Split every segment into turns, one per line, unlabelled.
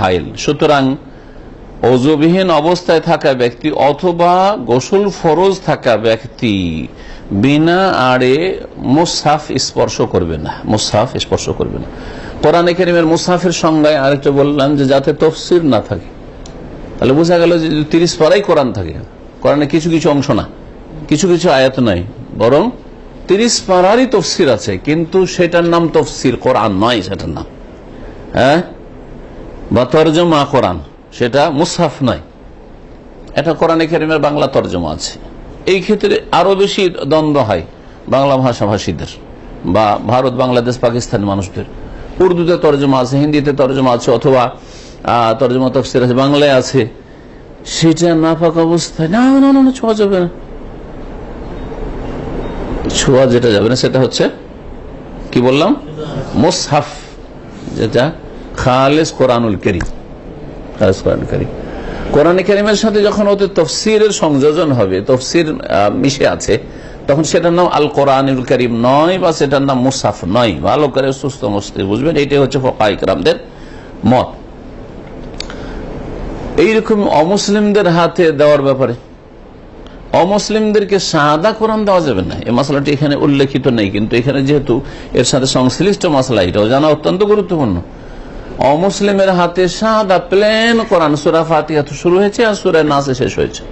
হাইল। সুতরাং অজুবিহীন অবস্থায় থাকা ব্যক্তি অথবা গোসল ফরজ থাকা ব্যক্তি বিনা আড়ে মুসাফ স্পর্শ করবে না, মুসাফ স্পর্শ করবে না। কোরআনে কেরিমের মুসাফের সংজ্ঞায় আরেকটা বললাম যে যাতে তফসির না থাকে। তাহলে বোঝা গেল যে তিরিশ পারাই কোরআন থাকে। কোরআনে কিছু কিছু অংশ না, কিছু কিছু আয়াত নাই, বরং তিরিশ পারারই তফসির আছে কিন্তু সেটার নাম তফসির কোরআন নয় সেটার নাম। হ্যাঁ? বা তর্জমা কোরআন সেটা মুসাফ নয়। এটা কোরআনে কেরিমের বাংলা তর্জমা আছে। এই ক্ষেত্রে আরও বেশি দ্বন্দ্ব হয় বাংলা ভাষাভাষীদের বা ভারত বাংলাদেশ পাকিস্তানি মানুষদের। উর্দুতে তর্জমা আছে হিন্দিতে তর্জমা আছে অথবা তর্জমা তফসির আছে বাংলায় আছে। সেটা নাপাক অবস্থায় না না না না, ছোঁয়া যাবে না। ছোঁয়া যেটা যাবে না, সেটা হচ্ছে, কি বললাম? মুসহাফ, যেটা খালেস কোরআনুল করিম। খালেস কোরআন করিম। কোরআন করিমের সাথে যখন ওদের তফসিরের সংযোজন হবে, তফসির মিশে আছে, তখন সেটার নাম আল কোরআনুল করিম নয় বা সেটার নাম মুসাফ নয়। ভালো করে সুস্থ মস্তি বুঝবেন, এটাই হচ্ছে ফকাইকরামদের মত। এইরকম অমুসলিমদের হাতে দেওয়ার ব্যাপারে অমুসলিমদেরকে সাদা কোরআন দেওয়া যাবে না। এই মশলাটি এখানে উল্লেখিত নেই, কিন্তু এখানে যেহেতু এর সাথে সংশ্লিষ্ট মশলা এটাও জানা অত্যন্ত গুরুত্বপূর্ণ। অমুসলিমের হাতে সাদা প্লেন কোরআন, সুরা ফাতিহা শুরু হয়েছে আর সুরা নাসে শেষ হয়েছে।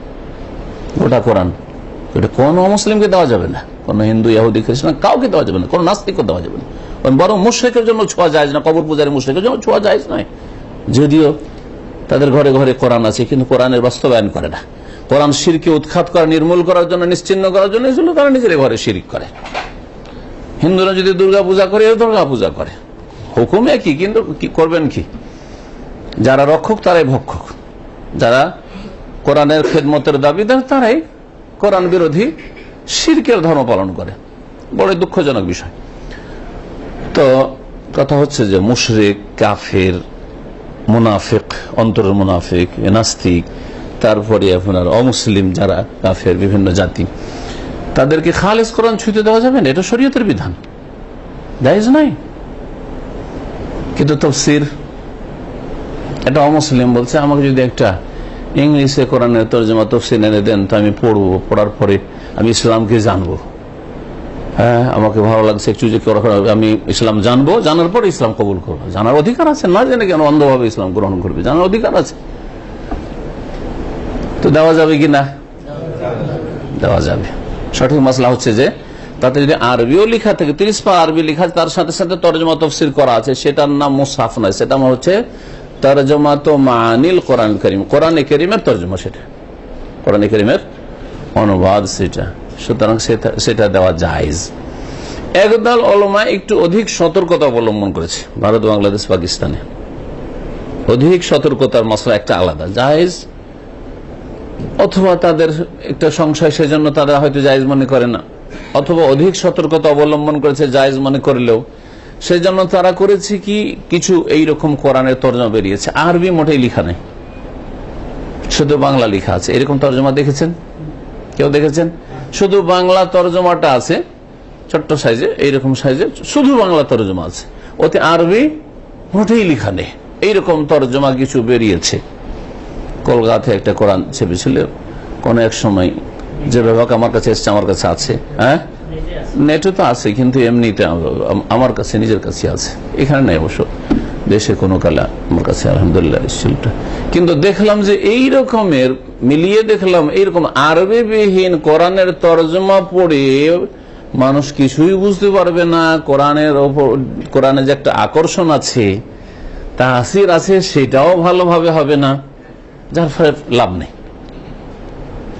ওটা কোরআন। এটা কোন অমুসলিমকে দেওয়া যাবে না। কোন হিন্দু, ইহুদি, খ্রিস্টান, কাউকে দেওয়া যাবে না। কোন নাস্তিকও দেওয়া যাবে না। বরং মুশ্রেকের জন্য ছোঁয়া যায় না, কবর পূজারী মুশ্রেকের জন্য ছোঁয়া যায় নয়। যদিও তাদের ঘরে ঘরে কোরআন আছে, কিন্তু কোরআনের বাস্তবায়ন করে না। কোরআন শিরকে উৎখাত করা, নির্মূল করার জন্য, নিশ্চিন্ন করার জন্য তারা নিজের ঘরে শিরিক করে। হিন্দুরা যদি দুর্গা পূজা করে দুর্গা পূজা করে। হুকুম একই, কিন্তু কি করবেন কি? যারা রক্ষক, তারাই ভক্ষক। যারা কোরআনের খেদমতের দাবিদার, তারাই কোরআন বিরোধী শিরকের ধর্ম পালন করে। বড় দুঃখজনক বিষয়। তো কথা হচ্ছে যে মুশরিক, কাফের, মুনাফিক, অন্তরের মুনাফিক নাস্তিক তারপরে আপনার অমুসলিম যারা, কাফের, বিভিন্ন জাতি, তাদেরকে খালেজ কোরআন ছুঁতে দেওয়া যাবে না? এটা শরীয়তের বিধান। জায়েজ নাই কিন্তু তফসির এটা অমুসলিম বলছে, আমাকে যদি একটা ইংলিশে কোরআনের তর্জমা, তফসির এনে দেন, তো আমি পড়ব। পড়ার পরে আমি ইসলামকে জানব। হ্যাঁ আমাকে ভালো লাগছে একটু যে আমি ইসলাম জানব, জানার পরে ইসলাম কবুল করব। জানার অধিকার আছে, না জেনে কেন অন্ধভাবে ইসলাম গ্রহণ করবে? জানার অধিকার আছে। তো দেওয়া যাবে কি না? দেওয়া যাবে। সঠিক মশলা হচ্ছে যে, তাতে যদি আরবিও লেখা থাকে তিরিশ পা আরবি লেখা তার সাথে সাথে তর্জমা তফসির করা আছে, সেটার নাম মুসাফ নয়। সেটা হচ্ছে তর্জমা তো মানিল কোরআন করিম। কোরআনে করিমের তর্জমা সেটা। কোরআনে করিমের অনুবাদ সেটা। সুতরাং সেটা- দেওয়া জায়েজ। একদল অলমা একটু অধিক সতর্কতা অবলম্বন করেছে, ভারত, বাংলাদেশ, পাকিস্তানে। অধিক সতর্কতার মশলা একটা আলাদা। জায়েজ অথবা তাদের একটা সংশয়, সেজন্য তারা হয়তো জায়েজ মনে করে না। অথবা অধিক সতর্কতা অবলম্বন করেছে জায়েজ মনে করলেও। সেজন্য তারা করেছে কি, কিছু এই রকম কোরআনের তর্জমা বেরিয়েছে। আরবি মোটেই লেখা নেই। শুধু বাংলা লেখা আছে। এরকম তর্জমা দেখেছেন? কেউ দেখেছেন? শুধু বাংলা তর্জমাটা আছে। ছোট্ট সাইজে, এইরকম সাইজে শুধু বাংলা তর্জমা আছে। ওতে আরবি মোটেই লিখা নেই। এইরকম তর্জমা কিছু বেরিয়েছে। কলকাতায় একটা কোরআন ছেপেছিল। কোন এক সময় যে বিভাগ আমার কাছে এসছে, আমার কাছে আছে। হ্যাঁ? নেটে তো আছে, কিন্তু এমনিতে আমার কাছে, নিজের কাছে আছে। এখানে নেই অবশ্য। দেশে কোনো কালে আমার কাছে আলহামদুলিল্লাহ এসেছিল কিন্তু দেখলাম যে এই রকমের, মিলিয়ে দেখলাম এইরকম আরবিবিহীন কোরআনের তর্জমা পড়ে মানুষ কিছুই বুঝতে পারবে না। কোরআনের ওপর কোরআনে যে একটা আকর্ষণ আছে, তাসির আছে, সেটাও ভালোভাবে হবে না। যার ফলে লাভ নেই।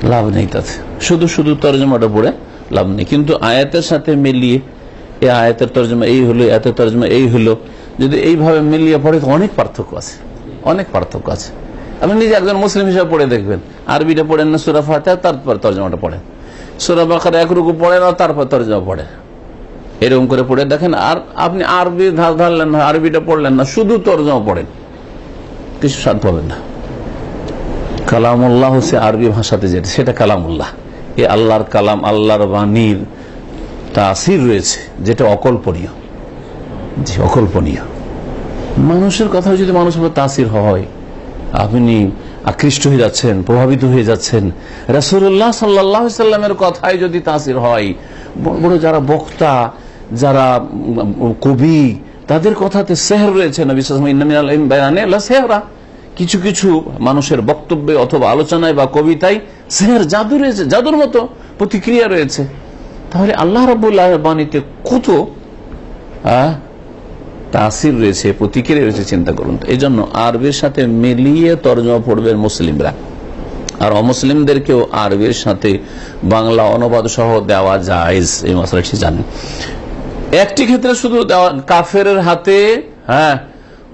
লাভ নেই তাতে। শুধু শুধু তর্জমাটা পড়ে লাভ নেই। কিন্তু আয়াতের সাথে মিলিয়ে এই আয়াতের তর্জমা এই হলো এতের তর্জমা এই হলো, যদি এইভাবে মিলিয়ে পড়ে, তো অনেক পার্থক্য আছে। অনেক পার্থক্য আছে। আপনি নিজে একজন মুসলিম হিসাবে পড়ে দেখবেন। আরবিটা পড়েন না, সুরা ফাতে তারপর তর্জমাটা পড়েন। সুরা বাকার এক রুকু পড়েন আর তারপর তর্জমা পড়েন। এরকম করে পড়ে দেখেন। আর আপনি আরবি ধার ধারলেন না, আরবিটা পড়লেন না, শুধু তর্জমা পড়েন। কিছু স্বাদ পাবেন না। কালামুল্লাহ হচ্ছে আরবি ভাষাতে যেটা, সেটা কালামুল্লাহ। এ আল্লাহর কালাম, আল্লাহর বাণীর তাসির রয়েছে, যেটা অকল্পনীয়। জি, অকল্পনীয়। মানুষের কথা যদি মানুষের উপর তাসির হয়, আপনি আকৃষ্ট হয়ে যাচ্ছেন, প্রভাবিত হয়ে যাচ্ছেন রাসুল্লাহ সাল্লাহ সাল্লামের কথায় যদি তাসির হয় বড় বড় যারা বক্তা, যারা কবি, তাদের কথাতে সেহর রয়েছে না বিশেষ সেহরা। কিছু কিছু মানুষের বক্তব্যে অথবা আলোচনায় বা কবিতায় সেহর জাদু রয়েছে জাদুর মতো প্রতিক্রিয়া রয়েছে। তাহলে আল্লাহ রবুল্লাহ বাণীতে কত তাসির রয়েছে, প্রতিক্রিয়া রয়েছে চিন্তা করুন এই জন্য আরবির সাথে মিলিয়ে তর্জমা পড়বেন মুসলিমরা। আর অমুসলিমদেরকেও আরবির সাথে বাংলা অনুবাদ সহ দেওয়া যায় এই মশলাটি জানেন। একটি ক্ষেত্রে শুধু দেওয়া কাফের হাতে হ্যাঁ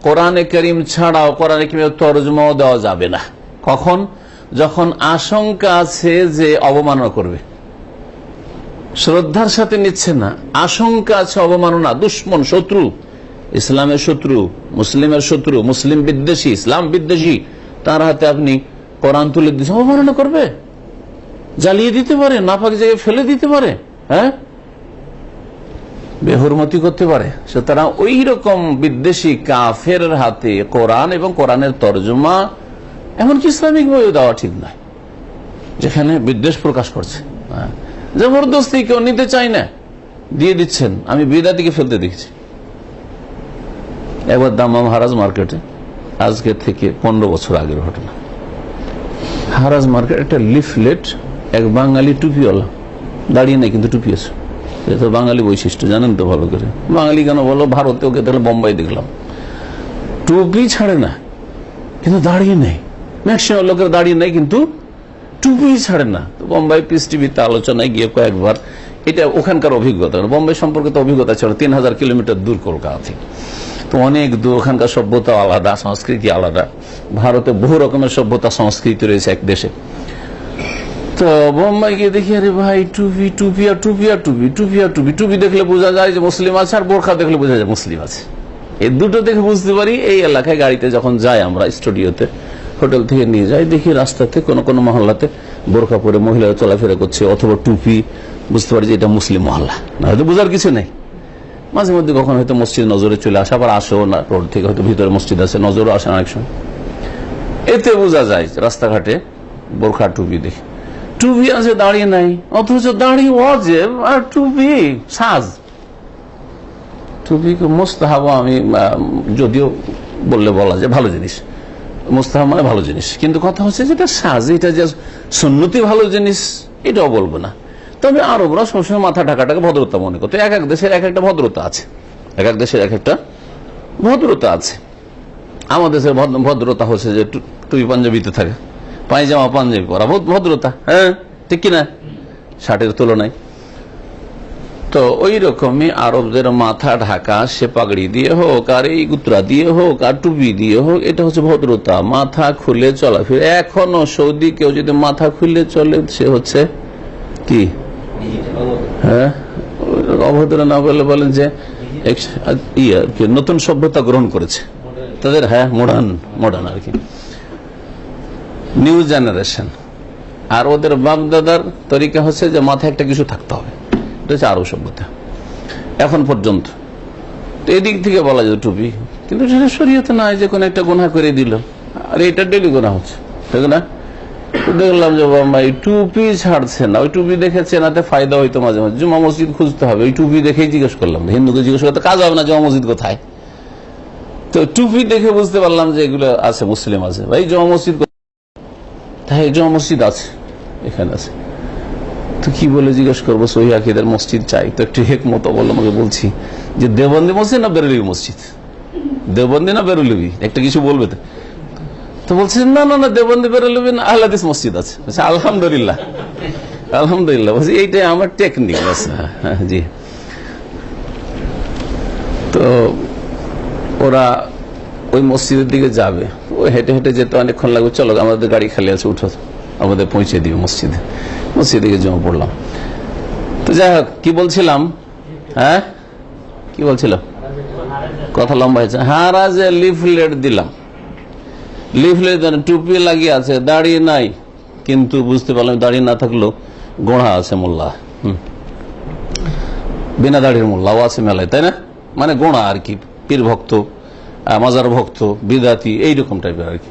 কোরআনে করিম ছাড়াও কোরআনে করিমের তর্জমাও দেওয়া যাবে না। কখন? যখন আশঙ্কা আছে যে অবমাননা করবে। শ্রদ্ধার সাথে নিচ্ছে না। আশঙ্কা আছে অবমাননা, দুশ্মন, শত্রু, ইসলামের শত্রু, মুসলিমের শত্রু, মুসলিম বিদ্বেষী, ইসলাম বিদ্বেষী, তার হাতে আপনি কোরআন তুলে দিচ্ছেন। অবমাননা করবে? জ্বালিয়ে দিতে পারে, নাপাক জায়গায় ফেলে দিতে পারে হ্যাঁ? বেহরমতি করতে পারে। সুতরাং ওই রকম বিদ্বেষী কাফের হাতে কোরআন এবং কোরআনের তর্জমা এমনকি ইসলামিক বইও দেওয়া ঠিক নয়, যেখানে বিদ্বেষ প্রকাশ করছে। হ্যাঁ। জবরদস্তি কেউ নিতে চায় না, দিয়ে দিচ্ছেন। আমি বিদাতিকে ফেলতে দেখছি। একবার দামাম হারাজ মার্কেটে, আজকে থেকে পনেরো বছর আগের ঘটনা। হারাজ মার্কেট একটা লিফলেট, এক বাঙালি টুপিওয়ালা, দাঁড়িয়ে নেই, কিন্তু টুপি আছে। এটা বাঙালি বৈশিষ্ট্য, জানেন তো ভালো করে। বাঙালি কেন বলো? ভারতে ওকে তাহলে বোম্বাই দেখলাম। টুপি ছাড়ে না, কিন্তু দাঁড়িয়ে নেই। ম্যাক্সিমাম লোকের দাঁড়িয়ে নেই, কিন্তু টুপি ছাড়ে না। তো বোম্বাই পিস টিভিতে আলোচনায় গিয়ে কয়েকবার এটা ওখানকার অভিজ্ঞতা। বোম্বাই সম্পর্কে তো অভিজ্ঞতা ছিল তিন হাজার কিলোমিটার দূর কলকাতা। থেকে তো অনেক দূর, ওখানকার সভ্যতা আলাদা, সংস্কৃতি আলাদা। ভারতে বহু রকমের সভ্যতা, সংস্কৃতি রয়েছে এক দেশে। তো বোম্বাই গিয়ে দেখি, আরে ভাই, টুপি টুপি আর টুপি আর টুপি টুপি আর টুপি। টুপি দেখলে বোঝা যায় যে মুসলিম আছে আর বোরখা দেখলে বোঝা যায় মুসলিম আছে। এই দুটো দেখে বুঝতে পারি এই এলাকায় গাড়িতে যখন যাই আমরা স্টুডিওতে, হোটেল থেকে নিয়ে যাই, দেখি রাস্তাতে কোনো কোনো মহল্লাতে বোরখা পরে মহিলারা চলাফেরা করছে অথবা টুপি, বুঝতে পারি যে এটা মুসলিম মহল্লা। না হয়তো বোঝার কিছু নেই। মাঝে মধ্যে কখন হয়তো মসজিদ নজরে চলে আসে, আবার আসেও না, রোড থেকে হয়তো ভিতরে মসজিদ আছে, নজরও আসে অনেক সময়। এতে বোঝা যায় রাস্তাঘাটে বোরখা টুপি দেখি। টুপি আছে দাঁড়িয়ে নাই, অথচ দাঁড়িয়ে অজেব আর টুপি সাজ। টুপিকে মোস্তাহাব আমি যদিও বললে বলা যায় ভালো জিনিস। মোস্তাহাব মানে ভালো জিনিস। কিন্তু কথা হচ্ছে যেটা সাজ, এটা যে সুন্নতি ভালো জিনিস, এটাও বলব না। তবে আরবরা সবসময় মাথা ঢাকাটাকে ভদ্রতা মনে করতো। এক এক দেশের এক একটা ভদ্রতা আছে। এক এক দেশের এক একটা ভদ্রতা আছে। আমাদের দেশের ভদ্রতা হচ্ছে যে টু- টুপি পাঞ্জাবিতে থাকে। পায়জামা পাঞ্জাবি পরা। ভদ্রতা হ্যাঁ? ঠিক কিনা? শার্টের তুলনায়। তো ওই রকমই আরবদের মাথা ঢাকা সে পাগড়ি দিয়ে হোক, আর এই গুত্রা দিয়ে হোক, আর টুপি দিয়ে হোক, এটা হচ্ছে ভদ্রতা। মাথা খুলে চলাফেরা। এখনও সৌদি কেউ যদি মাথা খুলে চলে, সে হচ্ছে কি? হ্যাঁ? অভদ্র না বলে বলেন যে নতুন সভ্যতা গ্রহণ করেছে। তাদের হ্যাঁ মডার্ন মডার্ন আর কি। New generation. আর ওদের বাপ দাদার তরিকা হচ্ছে যে মাথায় একটা কিছু থাকতে হবে। এটা হচ্ছে আরও সভ্যতা। এখন পর্যন্ত। তো এদিক থেকে বলা যায় টুপি। কিন্তু সেটা শরীয়তে নাই যে কোনো একটা গুণা করে দিল। আর এটা ডেলি গুণা হচ্ছে। ঠিক না? দেখলাম যে বাম্বাই টুপি ছাড়ছে না। ওই টুপি দেখে চেনাতে ফায়দা হইতো মাঝে মাঝে। জুমা মসজিদ খুঁজতে হবে। ওই টুপি দেখেই জিজ্ঞেস করলাম হিন্দুকে জিজ্ঞেস করতে কাজ হবে না জমা মসজিদ কোথায়? তো টুপি দেখে বুঝতে পারলাম যে এগুলো আছে, মুসলিম আছে। ভাই, জমা মসজিদ তাই জমা মসজিদ আছে এখানে আছে। তো কি বলে জিজ্ঞেস করব সহি আকিদের মসজিদ চাই। তো একটু হেক মতো বলল আমাকে বলছি যে দেবন্দি মসজিদ না বেরুলিবি মসজিদ? দেবন্দি না বেরুলিবি একটা কিছু বলবে তো? তো বলছে না না না দেবন্দি বেরোলবি না আহলাদিস মসজিদ আছে। বলছে, আলহামদুলিল্লাহ। আলহামদুলিল্লাহ বলছি এইটাই আমার টেকনিক আছে জি। তো ওরা ওই মসজিদের দিকে যাবে। ও হেঁটে হেঁটে যেতে অনেকক্ষণ লাগবে। চলো আমাদের গাড়ি খালি আছে উঠো। আমাদের পৌঁছে দিবে মসজিদে। মসজিদে গিয়ে জমা পড়লাম। তো যাই হোক কি বলছিলাম? হ্যাঁ? কি বলছিলাম কথা লম্বা হয়েছে। হ্যাঁ রাজে লিফলেট দিলাম। লিফলেট দেন, টুপি লাগিয়ে আছে দাঁড়িয়ে নাই। কিন্তু বুঝতে পারলাম দাঁড়িয়ে না থাকলেও গোড়া আছে মোল্লা। বিনা দাড়ির মোল্লাও আছে মেলায় তাই না? মানে গোড়া আর কি পীর ভক্ত মাজার ভক্ত, বিদাতি, এইরকম টাইপের আর কি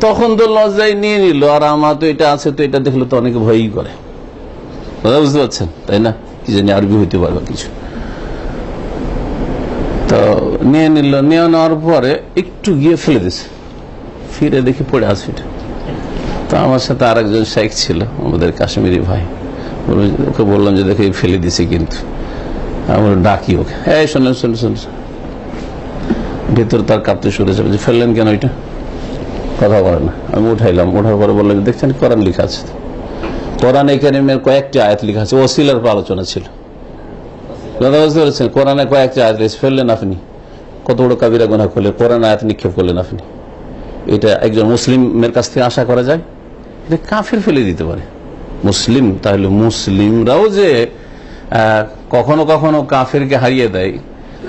তখন তো লজ্জায় নিয়ে নিল, আর আমার তো এটা আছে, তো এটা দেখলে তো অনেকে ভয়ই করে। বুঝতে পারছেন? তাই না? কি জানি আরবি হইতে পারবে কিছু। তো নিয়ে নিল, নিয়ে নেওয়ার পরে একটু গিয়ে ফেলে দিছে। ফিরে দেখি পড়ে আছে এটা। তো আমার সাথে আরেকজন শেখ ছিল, আমাদের কাশ্মীরি ভাই। ওকে বললাম যে, দেখে ফেলে দিছে কিন্তু। আমার ডাকি ওকে। এই, শোনেন শোনেন শোনেন। ভেতর তার কাঁপতে শুরু হয়েছে। যে ফেললেন কেন এটা? কথা বলে না। আমি উঠাইলাম। ওঠার পরে বললাম দেখছেন, কোরআন লেখা আছে কোরআন একাডেমির কয়েকটি আয়াত লেখা আছে। ওসিলার আলোচনা ছিল। কথা বুঝতে পেরেছেন? কোরআনে কয়েকটি আয়াত লিখে ফেললেন আপনি। কত বড় কাবিরা গোনা করলেন কোরআন আয়াত নিক্ষেপ করলেন আপনি। এটা একজন মুসলিমের কাছ থেকে আশা করা যায়? এটা কাফের ফেলে দিতে পারে। মুসলিম, তাহলে মুসলিমরাও যে কখনো কখনো কাফেরকে হারিয়ে দেয়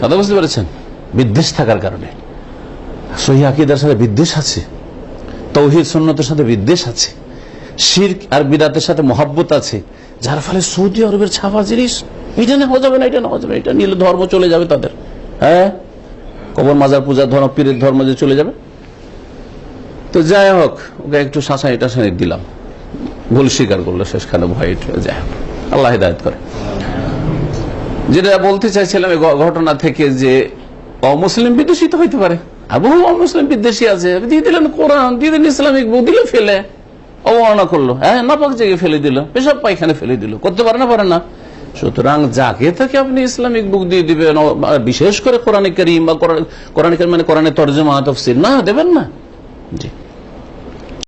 কথা বুঝতে পেরেছেন? বিদ্বেষ থাকার কারণে। সহি আকিদার সাথে বিদ্বেষ আছে, তৌহিদ সন্ন্যতের সাথে বিদ্বেষ আছে শির আর বিদাতের সাথে মহাব্বত আছে, যার ফলে সৌদি আরবের ছাপা জিনিস, এটা নেওয়া যাবে না, এটা নেওয়া যাবে এটা নিলে ধর্ম চলে যাবে তাদের। হ্যাঁ? কবর মাজার পূজার ধর্ম পীরের ধর্ম যে চলে যাবে। তো যাই হোক, ওকে একটু শাসাই টাসাই দিলাম। ভুল স্বীকার করল শেষখানে ভয়, যাই হোক। আল্লাহ হিদায়ত করে। যেটা বলতে চাইছিলাম ঘটনা থেকে যে অমুসলিম বিদূষিত হইতে পারে। আর বহু অমুসলিম বিদ্বেষী আছে। দিয়ে দিলেন কোরআন, দিয়ে দিলেন ইসলামিক বউ, দিলে ফেলে। অবমাননা করল হ্যাঁ নাপাক জায়গায় ফেলে দিল, পেশাব পায়খানে ফেলে দিল। করতে পারে না পারে না। সুতরাং যাকে থেকে আপনি ইসলামিক বুক দিয়ে দিবেন বিশেষ করে কোরআন করিম বা কোরআন- কোরআন করিম মানে কোরআনের তর্জমা, তফসির, না, দেবেন না। জি।